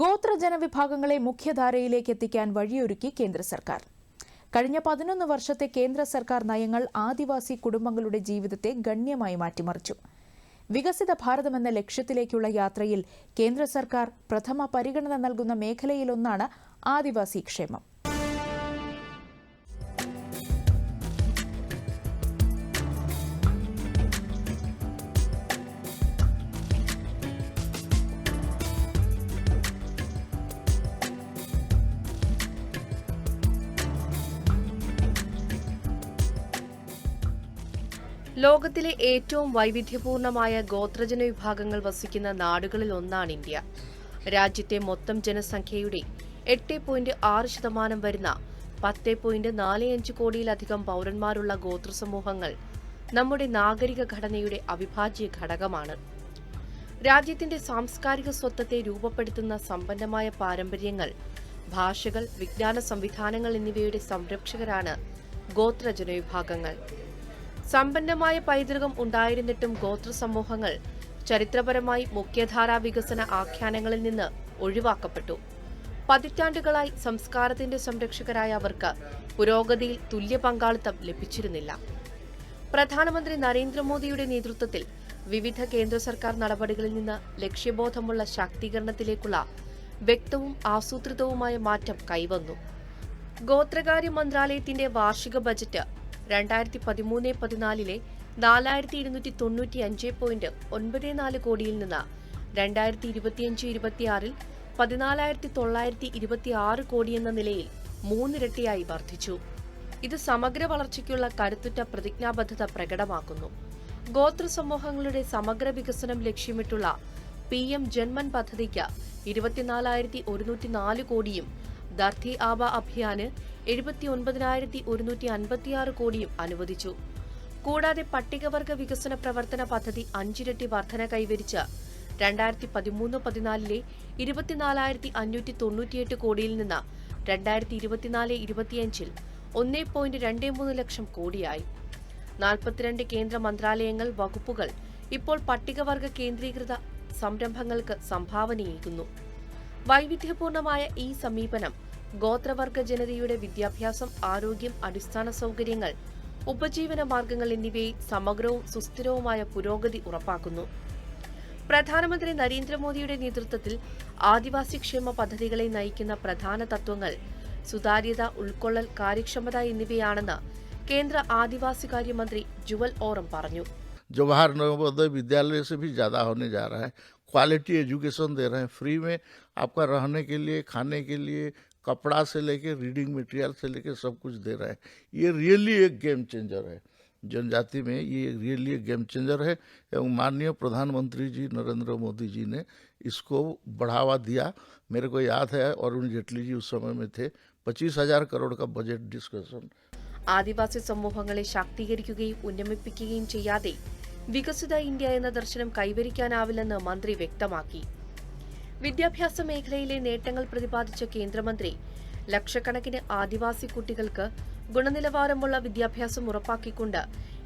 ഗോത്ര ജനവിഭാഗങ്ങളെ മുഖ്യധാരയിലേക്ക് എത്തിക്കാൻ വഴിയൊരുക്കി കേന്ദ്ര സർക്കാർ. കഴിഞ്ഞ പതിനൊന്ന് വർഷത്തെ കേന്ദ്ര സർക്കാർ നയങ്ങൾ ആദിവാസി കുടുംബങ്ങളുടെ ജീവിതത്തെ ഗണ്യമായി മാറ്റിമറിച്ചു. വികസിത ഭാരതമെന്ന ലക്ഷ്യത്തിലേക്കുള്ള യാത്രയിൽ കേന്ദ്ര സർക്കാർ പ്രഥമ പരിഗണന നൽകുന്ന മേഖലയിലൊന്നാണ് ആദിവാസി ക്ഷേമം. ലോകത്തിലെ ഏറ്റവും വൈവിധ്യപൂർണമായ ഗോത്രജന വിഭാഗങ്ങൾ വസിക്കുന്ന നാടുകളിൽ ഒന്നാണ് ഇന്ത്യ. രാജ്യത്തെ മൊത്തം ജനസംഖ്യയുടെ എട്ട് പോയിന്റ് ആറ് ശതമാനം വരുന്ന പത്ത് പോയിന്റ് നാല് അഞ്ച് കോടിയിലധികം പൗരന്മാരുള്ള ഗോത്രസമൂഹങ്ങൾ നമ്മുടെ നാഗരിക ഘടനയുടെ അവിഭാജ്യ ഘടകമാണ്. രാജ്യത്തിന്റെ സാംസ്കാരിക സ്വത്വത്തെ രൂപപ്പെടുത്തുന്ന സമ്പന്നമായ പാരമ്പര്യങ്ങൾ ഭാഷകൾ വിജ്ഞാന സംവിധാനങ്ങൾ എന്നിവയുടെ സംരക്ഷകരാണ് ഗോത്ര ജനവിഭാഗങ്ങൾ സമ്പന്നമായ പൈതൃകം ഉണ്ടായിരുന്നിട്ടും ഗോത്ര സമൂഹങ്ങൾ ചരിത്രപരമായി മുഖ്യധാരാ വികസന ആഖ്യാനങ്ങളിൽ നിന്ന് ഒഴിവാക്കപ്പെട്ടു. പതിറ്റാണ്ടുകളായി സംസ്കാരത്തിന്റെ സംരക്ഷകരായ അവർക്ക് പുരോഗതിയിൽ തുല്യ പങ്കാളിത്തം ലഭിച്ചിരുന്നില്ല. പ്രധാനമന്ത്രി നരേന്ദ്രമോദിയുടെ നേതൃത്വത്തിൽ വിവിധ കേന്ദ്ര സർക്കാർ നടപടികളിൽ നിന്ന് ലക്ഷ്യബോധമുള്ള ശാക്തീകരണത്തിലേക്കുള്ള വ്യക്തവും ആസൂത്രിതവുമായ മാറ്റം കൈവന്നു. ഗോത്രകാര്യ മന്ത്രാലയത്തിന്റെ വാർഷിക ബജറ്റ് രണ്ടായിരത്തി പതിമൂന്ന് പതിനാലിലെ നാലായിരത്തി ഇരുന്നൂറ്റി തൊണ്ണൂറ്റി അഞ്ച് പോയിന്റ് ഒൻപത് നാല് കോടിയിൽ നിന്ന് രണ്ടായിരത്തി ഇരുപത്തിയഞ്ച് ഇരുപത്തിയാറിൽ പതിനാലായിരത്തി തൊള്ളായിരത്തി ഇരുപത്തി ആറ് കോടി എന്ന നിലയിൽ മൂന്നിരട്ടിയായി വർദ്ധിച്ചു. ഇത് സമഗ്ര വളർച്ചയ്ക്കുള്ള കരുത്തുറ്റ പ്രതിജ്ഞാബദ്ധത പ്രകടമാക്കുന്നു. ഗോത്ര സമൂഹങ്ങളുടെ സമഗ്ര വികസനം ലക്ഷ്യമിട്ടുള്ള പി എം ജന്മൻ പദ്ധതിക്ക് ഇരുപത്തിനാലായിരത്തി ഒരുന്നൂറ്റി നാല് കോടിയും ദർധി ആബ അഭിയാന് എഴുപത്തി ഒൻപതിനായിരത്തി ഒരുന്നൂറ്റി അൻപത്തിയാറ് കോടിയും അനുവദിച്ചു. കൂടാതെ പട്ടികവർഗ വികസന പ്രവർത്തന പദ്ധതി അഞ്ചിരട്ടി വർധന കൈവരിച്ച രണ്ടായിരത്തി പതിമൂന്ന് പതിനാലിലെ ഇരുപത്തിനാലായിരത്തി അഞ്ഞൂറ്റി തൊണ്ണൂറ്റിയെട്ട് കോടിയിൽ നിന്ന് രണ്ടായിരത്തി ഇരുപത്തിനാല് ഇരുപത്തിയഞ്ചിൽ ഒന്നേ പോയിന്റ് രണ്ട് മൂന്ന് ലക്ഷം കോടിയായി. നാൽപ്പത്തിരണ്ട് കേന്ദ്ര മന്ത്രാലയങ്ങൾ വകുപ്പുകൾ ഇപ്പോൾ പട്ടികവർഗ കേന്ദ്രീകൃത സംരംഭങ്ങൾക്ക് സംഭാവനയേകുന്നു. വൈവിധ്യപൂർണമായ ഈ സമീപനം ഗോത്രവർഗ ജനതയുടെ വിദ്യാഭ്യാസം ആരോഗ്യം അടിസ്ഥാന സൗകര്യങ്ങൾ ഉപജീവന മാർഗങ്ങൾ എന്നിവയിൽ സമഗ്രവും സുസ്ഥിരവുമായ പുരോഗതി ഉറപ്പാക്കുന്നു പ്രധാനമന്ത്രി നരേന്ദ്രമോദിയുടെ നേതൃത്വത്തിൽ ആദിവാസി ക്ഷേമ പദ്ധതികളെ നയിക്കുന്ന പ്രധാന തത്വങ്ങൾ സുതാര്യത ഉൾക്കൊള്ളൽ കാര്യക്ഷമത എന്നിവയാണെന്ന് കേന്ദ്ര ആദിവാസി കാര്യമന്ത്രി ജുവൽ ഓറം പറഞ്ഞു जवाहर नवोदय विद्यालय से भी ज़्यादा होने जा रहा है क्वालिटी एजुकेशन दे रहे हैं फ्री में आपका रहने के लिए खाने के लिए कपड़ा से लेके रीडिंग मटेरियल से लेके सब कुछ दे रहे हैं ये रियली एक गेम चेंजर है जनजाति में ये रियली एक गेम चेंजर है एवं माननीय प्रधानमंत्री जी नरेंद्र मोदी जी ने इसको बढ़ावा दिया मेरे को याद है अरुण जेटली जी उस समय में थे पच्चीस हजार करोड़ का बजट डिस्कशन ആദിവാസി സമൂഹങ്ങളെ ശാക്തീകരിക്കുകയും ഉന്നമിപ്പിക്കുകയും ചെയ്യാതെ വികസിത ഇന്ത്യ എന്ന ദർശനം കൈവരിക്കാനാവില്ലെന്ന് മന്ത്രി വ്യക്തമാക്കി വിദ്യാഭ്യാസ മേഖലയിലെ നേട്ടങ്ങൾ പ്രതിപാദിച്ച കേന്ദ്രമന്ത്രി ലക്ഷക്കണക്കിന് ആദിവാസി കുട്ടികൾക്ക് ഗുണനിലവാരമുള്ള വിദ്യാഭ്യാസം ഉറപ്പാക്കിക്കൊണ്ട്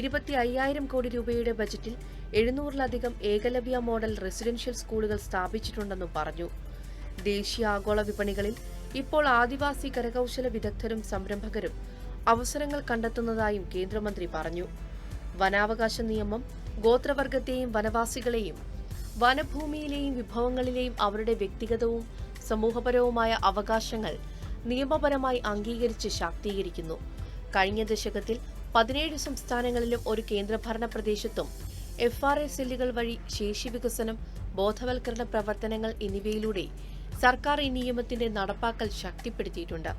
ഇരുപത്തി അയ്യായിരം കോടി രൂപയുടെ ബജറ്റിൽ എഴുന്നൂറിലധികം ഏകലവ്യ മോഡൽ റെസിഡൻഷ്യൽ സ്കൂളുകൾ സ്ഥാപിച്ചിട്ടുണ്ടെന്നും പറഞ്ഞു. ദേശീയ ആഗോള വിപണികളിൽ ഇപ്പോൾ ആദിവാസി കരകൌശല വിദഗ്ധരും സംരംഭകരും അവസരങ്ങൾ കണ്ടെത്തുന്നതായും കേന്ദ്രമന്ത്രി പറഞ്ഞു. വനാവകാശ നിയമം ഗോത്രവർഗത്തെയും വനവാസികളെയും വനഭൂമിയിലെയും വിഭവങ്ങളിലെയും അവരുടെ വ്യക്തിഗതവും സമൂഹപരവുമായ അവകാശങ്ങൾ നിയമപരമായി അംഗീകരിച്ച് ശാക്തീകരിക്കുന്നു. കഴിഞ്ഞ ദശകത്തിൽ പതിനേഴ് സംസ്ഥാനങ്ങളിലും ഒരു കേന്ദ്രഭരണ പ്രദേശത്തും എഫ് ആർ എ സെല്ലുകൾ വഴി ശേഷി വികസനം ബോധവൽക്കരണ പ്രവർത്തനങ്ങൾ എന്നിവയിലൂടെ സർക്കാർ ഈ നിയമത്തിന്റെ നടപ്പാക്കൽ ശക്തിപ്പെടുത്തിയിട്ടുണ്ട്.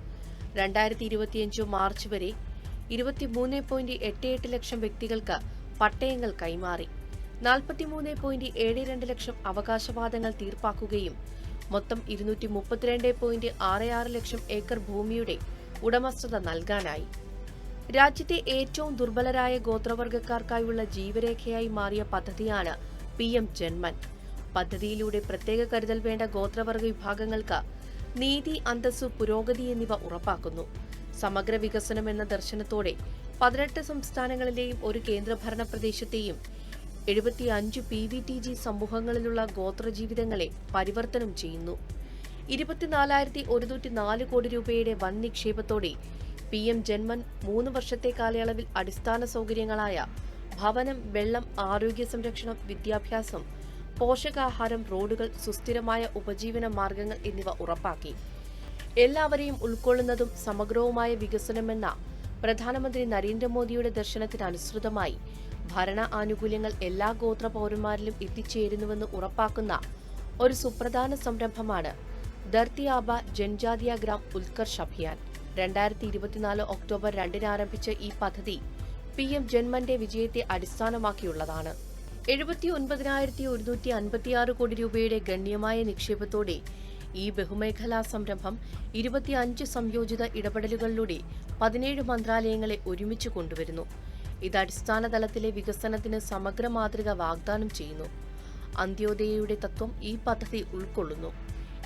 രണ്ടായിരത്തി ഇരുപത്തിയഞ്ച് മാർച്ച് വരെ ഇരുപത്തിമൂന്ന് പോയിന്റ് എട്ട് എട്ട് ലക്ഷം വ്യക്തികൾക്ക് പട്ടയങ്ങൾ കൈമാറി. നാൽപ്പത്തിമൂന്ന് പോയിന്റ് ഏഴ് രണ്ട് ലക്ഷം അവകാശവാദങ്ങൾ തീർപ്പാക്കുകയും മൊത്തം ഇരുന്നൂറ്റി മുപ്പത്തിരണ്ട് പോയിന്റ് ആറ് ആറ് ലക്ഷം ഏക്കർ ഭൂമിയുടെ ഉടമസ്ഥത നൽകാനായി. രാജ്യത്തെ ഏറ്റവും ദുർബലരായ ഗോത്രവർഗക്കാർക്കായുള്ള ജീവരേഖയായി മാറിയ പദ്ധതിയാണ് പി എം ജന്മൻ. പദ്ധതിയിലൂടെ പ്രത്യേക കരുതൽ വേണ്ട ഗോത്രവർഗ വിഭാഗങ്ങൾക്ക് നീതി അന്തസ്സു പുരോഗതി എന്നിവ ഉറപ്പാക്കുന്നു. സമഗ്ര വികസനം എന്ന ദർശനത്തോടെ പതിനെട്ട് സംസ്ഥാനങ്ങളിലെയും ഒരു കേന്ദ്രഭരണ പ്രദേശത്തെയും എഴുപത്തിയഞ്ച് പി വി ടി ജി സമൂഹങ്ങളിലുള്ള ഗോത്രജീവിതങ്ങളെ പരിവർത്തനം ചെയ്യുന്നു. ഇരുപത്തിനാലായിരത്തി ഒരുന്നൂറ്റി നാല് കോടി രൂപയുടെ വൻ നിക്ഷേപത്തോടെ പി എം ജന്മൻ മൂന്ന് വർഷത്തെ കാലയളവിൽ അടിസ്ഥാന സൗകര്യങ്ങളായ ഭവനം വെള്ളം ആരോഗ്യ സംരക്ഷണം വിദ്യാഭ്യാസം പോഷകാഹാരം റോഡുകൾ സുസ്ഥിരമായ ഉപജീവന മാർഗങ്ങൾ എന്നിവ ഉറപ്പാക്കി. എല്ലാവരെയും ഉൾക്കൊള്ളുന്നതും സമഗ്രവുമായ വികസനമെന്ന പ്രധാനമന്ത്രി നരേന്ദ്രമോദിയുടെ ദർശനത്തിന് അനുസൃതമായി ഭരണ ആനുകൂല്യങ്ങൾ എല്ലാ ഗോത്ര പൗരന്മാരിലും എത്തിച്ചേരുന്നുവെന്ന് ഉറപ്പാക്കുന്ന ഒരു സുപ്രധാന സംരംഭമാണ് ധർത്തിയാബ ജൻജാതിയ ഗ്രാം ഉത്കർഷ് അഭിയാൻ രണ്ടായിരത്തി ഇരുപത്തിനാല് ഒക്ടോബർ രണ്ടിന് ആരംഭിച്ച ഈ പദ്ധതി പി എം ജന്മന്റെ വിജയത്തെ അടിസ്ഥാനമാക്കിയുള്ളതാണ്. എഴുപത്തി ഒൻപതിനായിരത്തി ഒരുന്നൂറ്റി അൻപത്തിയാറ് കോടി രൂപയുടെ ഗണ്യമായ നിക്ഷേപത്തോടെ ഈ ബഹുമേഖലാ സംരംഭം ഇരുപത്തിയഞ്ച് സംയോജിത ഇടപെടലുകളിലൂടെ പതിനേഴ് മന്ത്രാലയങ്ങളെ ഒരുമിച്ച് കൊണ്ടുവരുന്നു. ഇത് അടിസ്ഥാന തലത്തിലെ വികസനത്തിന് സമഗ്ര മാതൃക വാഗ്ദാനം ചെയ്യുന്നു. അന്ത്യോദയയുടെ തത്വം ഈ പദ്ധതി ഉൾക്കൊള്ളുന്നു.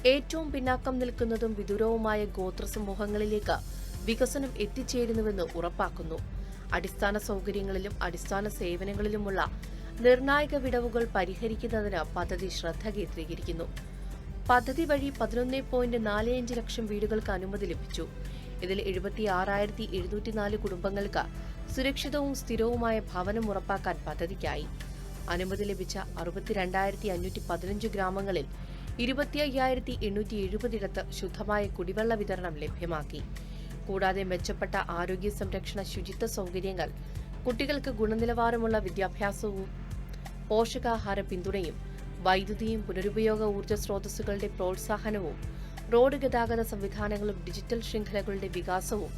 ഏറ്റവും പിന്നാക്കം നിൽക്കുന്നതും വിദൂരവുമായ ഗോത്ര സമൂഹങ്ങളിലേക്ക് വികസനം എത്തിച്ചേരുന്നുവെന്ന് ഉറപ്പാക്കുന്നു. അടിസ്ഥാന സൗകര്യങ്ങളിലും അടിസ്ഥാന സേവനങ്ങളിലുമുള്ള നിർണായക വിടവുകൾ പരിഹരിക്കുന്നതിന് പദ്ധതി ശ്രദ്ധ കേന്ദ്രീകരിക്കുന്നു. പദ്ധതി വഴി പതിനൊന്ന് പോയിന്റ് നാല് അഞ്ച് ലക്ഷം വീടുകൾക്ക് അനുമതി ലഭിച്ചു. ഇതിൽ എഴുപത്തി ആറായിരത്തി എഴുന്നൂറ്റി നാല് കുടുംബങ്ങൾക്ക് സുരക്ഷിതവും സ്ഥിരവുമായ ഭവനം ഉറപ്പാക്കാൻ പദ്ധതിക്കായി. അനുമതി ലഭിച്ച അറുപത്തിരണ്ടായിരത്തി അഞ്ഞൂറ്റി പതിനഞ്ച് ഗ്രാമങ്ങളിൽ ഇരുപത്തി അയ്യായിരത്തി എണ്ണൂറ്റി എഴുപതിടത്ത് ശുദ്ധമായ കുടിവെള്ള വിതരണം ലഭ്യമാക്കി. കൂടാതെ മെച്ചപ്പെട്ട ആരോഗ്യ സംരക്ഷണ ശുചിത്വ സൗകര്യങ്ങൾ കുട്ടികൾക്ക് ഗുണനിലവാരമുള്ള വിദ്യാഭ്യാസവും പോഷകാഹാര പിന്തുണയും വൈദ്യുതിയും പുനരുപയോഗ ഊർജ സ്രോതസ്സുകളുടെ പ്രോത്സാഹനവും റോഡ് ഗതാഗത സംവിധാനങ്ങളും ഡിജിറ്റൽ ശൃംഖലകളുടെ വികാസവും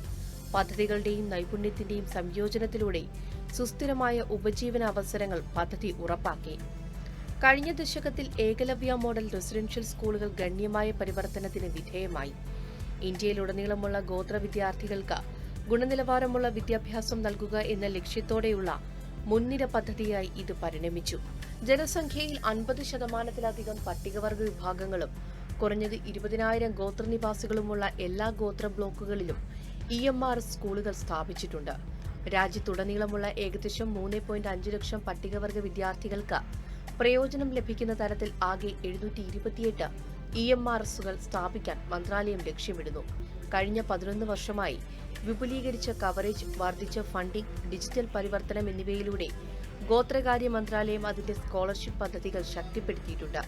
പദ്ധതികളുടെയും നൈപുണ്യത്തിന്റെയും സംയോജനത്തിലൂടെ സുസ്ഥിരമായ ഉപജീവന അവസരങ്ങൾ പദ്ധതി ഉറപ്പാക്കി. കഴിഞ്ഞ ദശകത്തിൽ ഏകലവ്യ മോഡൽ റെസിഡൻഷ്യൽ സ്കൂളുകൾ ഗണ്യമായ പരിവർത്തനത്തിന് വിധേയമായി. ഇന്ത്യയിലുടനീളമുള്ള ഗോത്ര വിദ്യാർത്ഥികൾക്ക് ഗുണനിലവാരമുള്ള വിദ്യാഭ്യാസം നൽകുക എന്ന ലക്ഷ്യത്തോടെയുള്ള മുൻനിര പദ്ധതിയായി ഇത് പരിണമിച്ചു. ജനസംഖ്യയിൽ അൻപത് ശതമാനത്തിലധികം പട്ടികവർഗ വിഭാഗങ്ങളും കുറഞ്ഞത് ഇരുപതിനായിരം ഗോത്രനിവാസികളുമുള്ള എല്ലാ ഗോത്ര ബ്ലോക്കുകളിലും ഇ എം ആർ സ്കൂളുകൾ സ്ഥാപിച്ചിട്ടുണ്ട്. രാജ്യത്തുടനീളമുള്ള ഏകദേശം മൂന്ന് പോയിന്റ് അഞ്ച് ലക്ഷം പട്ടികവർഗ വിദ്യാർത്ഥികൾക്ക് പ്രയോജനം ലഭിക്കുന്ന തരത്തിൽ ആകെ എഴുന്നൂറ്റി ഇരുപത്തിയെട്ട് ഇ എം ആർ എസുകൾ സ്ഥാപിക്കാൻ മന്ത്രാലയം ലക്ഷ്യമിടുന്നു. കഴിഞ്ഞ പതിനൊന്ന് വർഷമായി വിപുലീകരിച്ച കവറേജ് വർദ്ധിച്ച ഫണ്ടിംഗ് ഡിജിറ്റൽ പരിവർത്തനം എന്നിവയിലൂടെ ഗോത്രകാര്യ മന്ത്രാലയം അതിന്റെ സ്കോളർഷിപ്പ് പദ്ധതികൾ ശക്തിപ്പെടുത്തിയിട്ടുണ്ട്.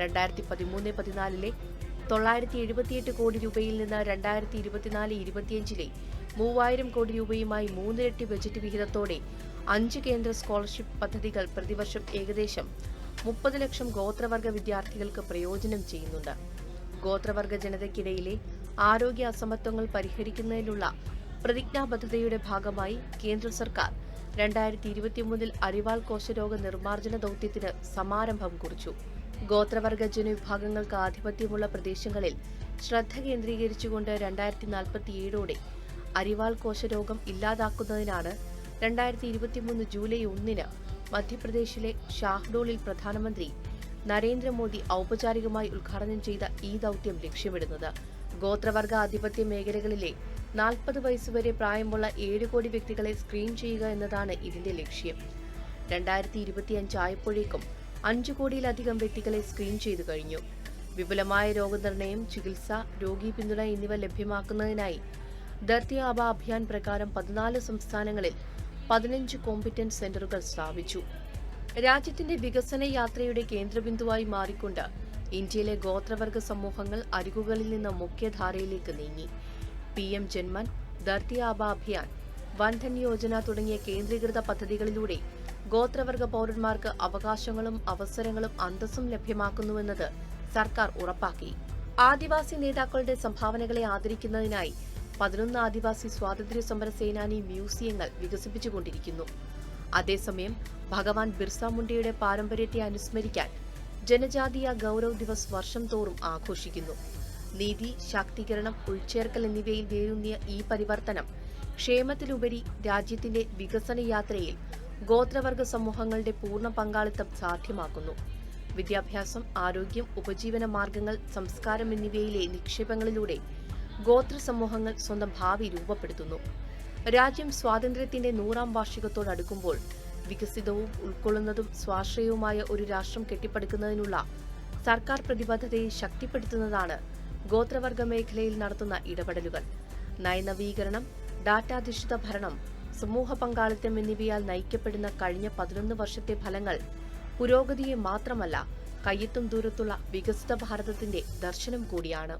രണ്ടായിരത്തി പതിമൂന്ന് പതിനാലിലെ തൊള്ളായിരത്തി എഴുപത്തിയെട്ട് കോടി രൂപയിൽ നിന്ന് രണ്ടായിരത്തി ഇരുപത്തിനാല് ഇരുപത്തിയഞ്ചിലെ മൂവായിരം കോടി രൂപയുമായി മൂന്നിരട്ടി ബജറ്റ് വിഹിതത്തോടെ അഞ്ച് കേന്ദ്ര സ്കോളർഷിപ്പ് പദ്ധതികൾ പ്രതിവർഷം ഏകദേശം മുപ്പത് ലക്ഷം ഗോത്രവർഗ വിദ്യാർത്ഥികൾക്ക് പ്രയോജനം ചെയ്യുന്നുണ്ട്. ഗോത്രവർഗ ജനതയ്ക്കിടയിലെ ആരോഗ്യ അസമത്വങ്ങൾ പരിഹരിക്കുന്നതിനുള്ള പ്രതിജ്ഞാബദ്ധതയുടെ ഭാഗമായി കേന്ദ്ര സർക്കാർ രണ്ടായിരത്തി ഇരുപത്തിമൂന്നിൽ അരിവാൾ കോശരോഗ നിർമ്മാർജന ദൗത്യത്തിന് സമാരംഭം കുറിച്ചു. ഗോത്രവർഗ ജനവിഭാഗങ്ങൾക്ക് ആധിപത്യമുള്ള പ്രദേശങ്ങളിൽ ശ്രദ്ധ കേന്ദ്രീകരിച്ചുകൊണ്ട് രണ്ടായിരത്തി നാൽപ്പത്തിയേഴോടെ അരിവാൾ കോശരോഗം ഇല്ലാതാക്കുന്നതിനാണ് രണ്ടായിരത്തി ഇരുപത്തിമൂന്ന് ജൂലൈ ഒന്നിന് മധ്യപ്രദേശിലെ ഷാഹ്ഡോളിൽ പ്രധാനമന്ത്രി നരേന്ദ്രമോദി ഔപചാരികമായി ഉദ്ഘാടനം ചെയ്ത ഈ ദൗത്യം ലക്ഷ്യമിടുന്നത്. ഗോത്രവർഗ ആധിപത്യ മേഖലകളിലെ നാൽപ്പത് വയസ്സുവരെ പ്രായമുള്ള ഏഴ് കോടി വ്യക്തികളെ സ്ക്രീൻ ചെയ്യുക എന്നതാണ് ഇതിന്റെ ലക്ഷ്യം. രണ്ടായിരത്തി ഇരുപത്തിയഞ്ച് ആയപ്പോഴേക്കും അഞ്ചു കോടിയിലധികം വ്യക്തികളെ സ്ക്രീൻ ചെയ്തു കഴിഞ്ഞു. വിപുലമായ രോഗനിർണയം ചികിത്സ രോഗി പിന്തുണ എന്നിവ ലഭ്യമാക്കുന്നതിനായി ദർത്തിയാബ അഭിയാൻ പ്രകാരം പതിനാല് സംസ്ഥാനങ്ങളിൽ പതിനഞ്ച് കോമ്പിറ്റൻസ് സെന്ററുകൾ സ്ഥാപിച്ചു. രാജ്യത്തിന്റെ വികസന യാത്രയുടെ കേന്ദ്രബിന്ദുവായി മാറിക്കൊണ്ട് ഇന്ത്യയിലെ ഗോത്രവർഗ സമൂഹങ്ങൾ അരികുകളിൽ നിന്ന് മുഖ്യധാരയിലേക്ക് നീങ്ങി. P M Janman Dhartiaaba Abhiyan. Vandhan Yojana തുടങ്ങിയ കേന്ദ്രീകൃത പദ്ധതികളിലൂടെ ഗോത്രവർഗ പൗരന്മാർക്ക് അവകാശങ്ങളും അവസരങ്ങളും അന്തസ്സും ലഭ്യമാക്കുന്നുവെന്നത് സർക്കാർ ഉറപ്പാക്കി. ആദിവാസി നേതാക്കളുടെ സംഭാവനകളെ ആദരിക്കുന്നതിനായി പതിനൊന്ന് ആദിവാസി സ്വാതന്ത്ര്യ സമര സേനാനി മ്യൂസിയങ്ങൾ വികസിപ്പിച്ചുകൊണ്ടിരിക്കുന്നു. അതേസമയം ഭഗവാൻ ബിർസ മുണ്ടയുടെ പാരമ്പര്യത്തെ അനുസ്മരിക്കാൻ ജനജാതീയ ഗൗരവ് ദിവസ് വർഷം തോറും ആഘോഷിക്കുന്നു. നീതി ശാക്തീകരണം ഉൾച്ചേർക്കൽ എന്നിവയിൽ വേരൂന്നിയ ഈ പരിവർത്തനം ക്ഷേമത്തിലുപരി രാജ്യത്തിന്റെ വികസന യാത്രയിൽ ഗോത്രവർഗ സമൂഹങ്ങളുടെ പൂർണ പങ്കാളിത്തം സാധ്യമാക്കുന്നു. വിദ്യാഭ്യാസം ആരോഗ്യം ഉപജീവന മാർഗങ്ങൾ സംസ്കാരം എന്നിവയിലെ നിക്ഷേപങ്ങളിലൂടെ ഗോത്ര സമൂഹങ്ങൾ സ്വന്തം ഭാവി രൂപപ്പെടുത്തുന്നു. രാജ്യം സ്വാതന്ത്ര്യത്തിന്റെ നൂറാം വാർഷികത്തോടടുക്കുമ്പോൾ വികസിതവും ഉൾക്കൊള്ളുന്നതും സ്വാശ്രയവുമായ ഒരു രാഷ്ട്രം കെട്ടിപ്പടുക്കുന്നതിനുള്ള സർക്കാർ പ്രതിബദ്ധതയെ ശക്തിപ്പെടുത്തുന്നതാണ് ഗോത്രവർഗ മേഖലയിൽ നടത്തുന്ന ഇടപെടലുകൾ. നയനവീകരണം ഡാറ്റാധിഷ്ഠിത ഭരണം സമൂഹ പങ്കാളിത്തം എന്നിവയാൽ നയിക്കപ്പെടുന്ന കഴിഞ്ഞ പതിനൊന്ന് വർഷത്തെ ഫലങ്ങൾ പുരോഗതിയെ മാത്രമല്ല കയ്യെത്തും ദൂരത്തുള്ള വികസിത ഭാരതത്തിന്റെ ദർശനം കൂടിയാണ്.